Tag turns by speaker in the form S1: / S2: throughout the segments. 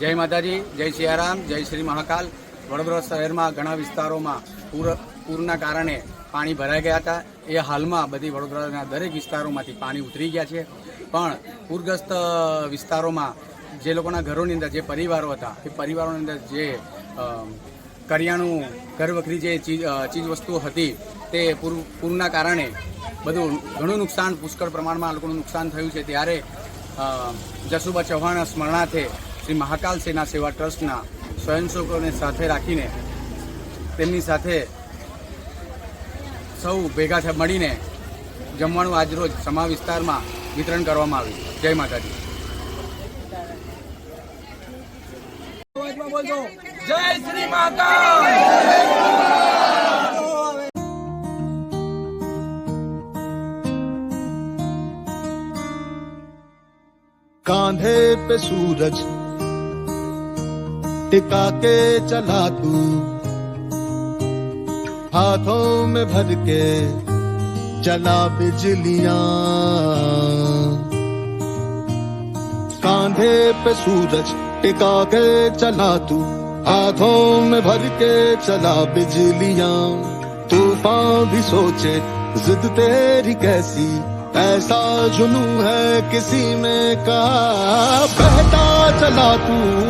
S1: જય માતાજી, જય સિયારામ, જય શ્રી મહાકાલ. વડોદરા શહેરમાં ઘણા વિસ્તારોમાં પૂર, પૂરના કારણે પાણી ભરાઈ ગયા હતા. એ હાલમાં બધી વડોદરાના દરેક વિસ્તારોમાંથી પાણી ઉતરી ગયા છે. પણ પૂરગ્રસ્ત વિસ્તારોમાં જે લોકોના ઘરોની અંદર જે પરિવારો હતા, એ પરિવારોની અંદર જે કરિયાણું ઘર વખરી જે ચીજ ચીજવસ્તુઓ હતી, તે પૂર, પૂરના કારણે બધું ઘણું નુકસાન, પુષ્કળ પ્રમાણમાં લોકોનું નુકસાન થયું છે. ત્યારે જસુબા ચૌહાણના સ્મરણાર્થે શ્રી મહાકાલ સેના સેવા ટ્રસ્ટના સ્વયંસેવકોને સાથે રાખીને તેમની સાથે સૌ ભેગા થઈ મળીને જમવાનું આજરોજ સમા વિસ્તારમાં વિતરણ કરવામાં આવ્યું જય માતાજી
S2: જય શ્રી માતા
S3: कांधे पे सूरज टिका के चला तू। हाथों में भर के चला बिजलियाँ। कांधे पे सूरज टिका के चला तू। हाथों में भर के चला बिजलियाँ। तूफ़ान भी सोचे, जिद तेरी कैसी? ऐसा जुनू है किसी में का बहता चला तू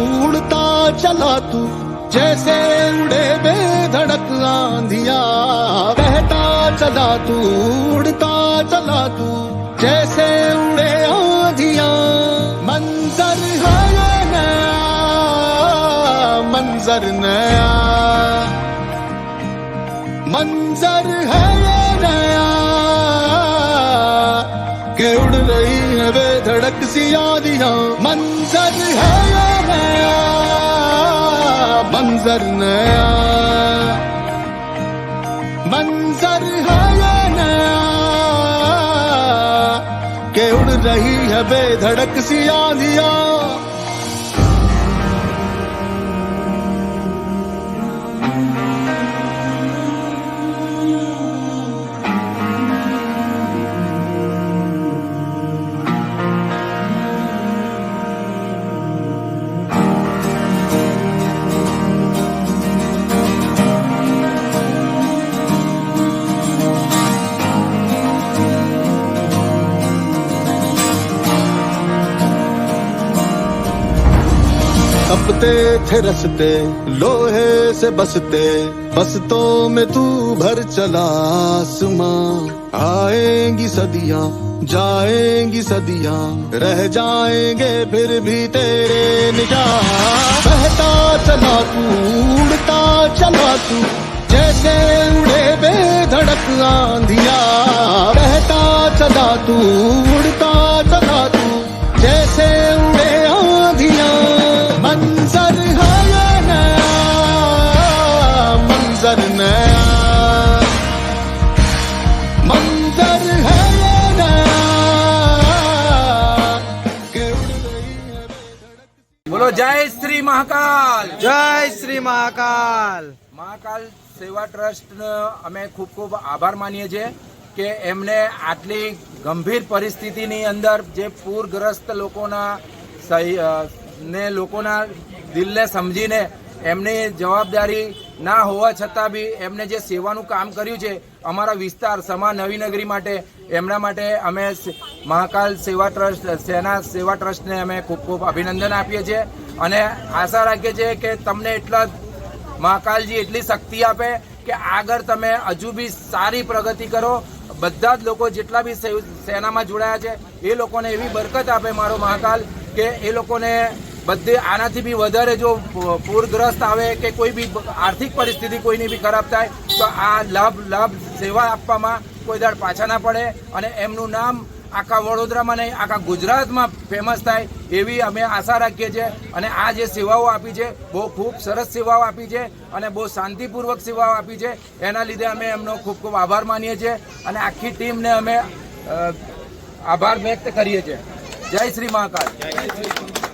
S3: चला तू। जैसे उड़े बेधड़क आंधिया, बहता चला तू, उड़ता चला तू। जैसे उड़े आंधिया, मंजर है नया, मंजर नया। मंजर है नया, के उड़ रही है बेधड़क सी यादियाँ मंजर है नया। मंजर नया मंजर है ये नया के उड़ रही है बेधड़क सी यादियां तपते थे रसते, लोहे से बसते। बसतों में तू भर चला आसमां। आएँगी सदियाँ, जाएँगी सदियाँ। रह जाएँगे फिर भी तेरे निगाह। बहता चला तू, उड़ता चला तू। जैसे उड़े बेधड़क आंधिया। बहता चला तू
S2: મહાકાલ.
S4: જય શ્રી મહાકાલ.
S2: મહાકાલ સેવા ટ્રસ્ટનો અમે ખૂબ ખૂબ આભાર માનીએ છીએ કે એમને આટલી ગંભીર પરિસ્થિતિની અંદર જે પૂરગ્રસ્ત લોકોના ને લોકોના દિલને સમજીને એમની જવાબદારી ના હોવા છતાં બી એમને જે સેવાનું કામ કર્યું છે અમારા વિસ્તાર સમા નવીનગરી માટે, એમના માટે અમે મહાકાલ સેવા ટ્રસ્ટ, સેના સેવા ટ્રસ્ટને અમે ખૂબ ખૂબ અભિનંદન આપીએ છીએ અને આશા રાખીએ છીએ કે તમને એટલા મહાકાલજી એટલી શક્તિ આપે કે આગળ તમે હજુ બી સારી પ્રગતિ કરો. બધા જ લોકો જેટલા બી સેનામાં જોડાયા છે, એ લોકોને એવી બરકત આપે મારો મહાકાલ કે એ લોકોને બધે આનાથી બી વધારે જો પૂરગ્રસ્ત આવે કે કોઈ બી આર્થિક પરિસ્થિતિ કોઈની બી ખરાબ થાય, તો આ લાભ લાભ સેવા આપવામાં કોઈ દાડ પાછા ના પડે અને એમનું નામ આખા વડોદરામાં નહીં, આખા ગુજરાતમાં ફેમસ થાય એવી અમે આશા રાખીએ છીએ. અને આ જે સેવાઓ આપી છે, બહુ ખૂબ સરસ સેવાઓ આપી છે અને બહુ શાંતિપૂર્વક સેવાઓ આપી છે, એના લીધે અમે એમનો ખૂબ ખૂબ આભાર માનીએ છીએ અને આખી ટીમને અમે આભાર વ્યક્ત કરીએ છીએ. જય શ્રી મહાકાલ.